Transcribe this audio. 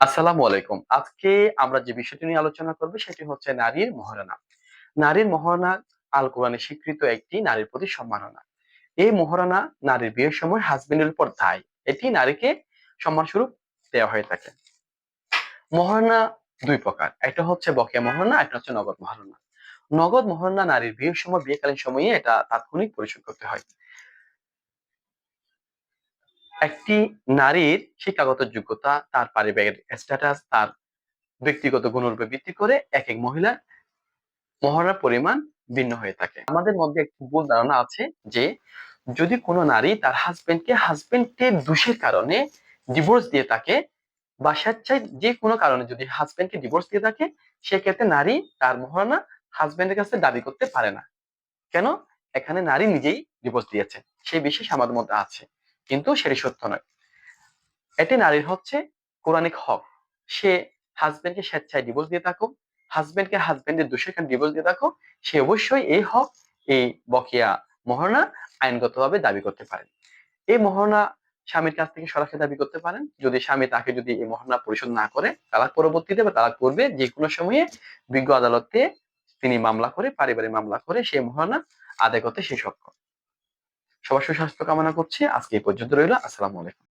আসসালামু আলাইকুম। আজকে আমরা যে বিষয়টি নিয়ে আলোচনা করব সেটি হচ্ছে নারীর মহারানা। নারীর মহারানা আল কোরআনে স্বীকৃত একটি নারীর প্রতি সম্মাননা। এই মহারানা নারীর বিয়ের সময় হাসব্যান্ডের উপর দায়। এটি নারীকে সম্মানস্বরূপ দেওয়া হয়ে থাকে। মহারানা দুই প্রকার। একটা হচ্ছে বকেয়া মহারানা, একটা হচ্ছে নগদ মহারানা। নগদ মহারানা নারীর বিয়ের সময় বিয়েকালীন সময়ে এটা তাৎক্ষণিক পরিশোধ করতে হয়। একটি নারীর শিক্ষাগত যোগ্যতা, তার পারিবারিক স্ট্যাটাস, তার ব্যক্তিগত গুণের উপর ভিত্তি করে এক এক মহিলার মহারানার পরিমাণ ভিন্ন হয়ে থাকে। আমাদের মধ্যে একটি ভুল ধারণা আছে যে যদি কোনো নারী তার হাজবেন্ডকে হাজবেন্ডের দোষের কারণে ডিভোর্স দিয়ে থাকে বা স্বেচ্ছায় যে কোনো কারণে যদি হাজবেন্ডকে ডিভোর্স দিয়ে থাকে সেক্ষেত্রে নারী তার মহারানা হাজবেন্ডের কাছে দাবি করতে পারে না। কেন? এখানে নারী নিজেই ডিভোর্স দিয়েছে। সেই বিশ্বাস আমাদের মধ্যে আছে। কিন্তু সেটি সত্য নয়। এটি নারীর হচ্ছে কোরআনিক হক। সে হাজবেন্ডকে স্বেচ্ছায় ডিভোর্স দিয়ে থাকুক হাজবেন্ডকে হাজবেন্ডের দোষের ডিভোর্স দিয়ে থাকুক, সে অবশ্যই এই হক, এই বকেয়া মহারণা আইনগতভাবে দাবি করতে পারেন। এই মহারণা স্বামীর কাছ থেকে সরাসরি দাবি করতে পারেন। যদি স্বামী তাকে যদি এই মহারণা পরিশোধ না করে, তালাক পরবর্তীতে বা তালাক করবে যে কোনো সময়ে বিজ্ঞ আদালতে তিনি মামলা করে, পারিবারিক মামলা করে সেই মহারণা আদায় করতে সে সক্ষম। সবার সুস্বাস্থ্য কামনা করছি। আজকে এই পর্যন্ত রইল। আসসালামু আলাইকুম।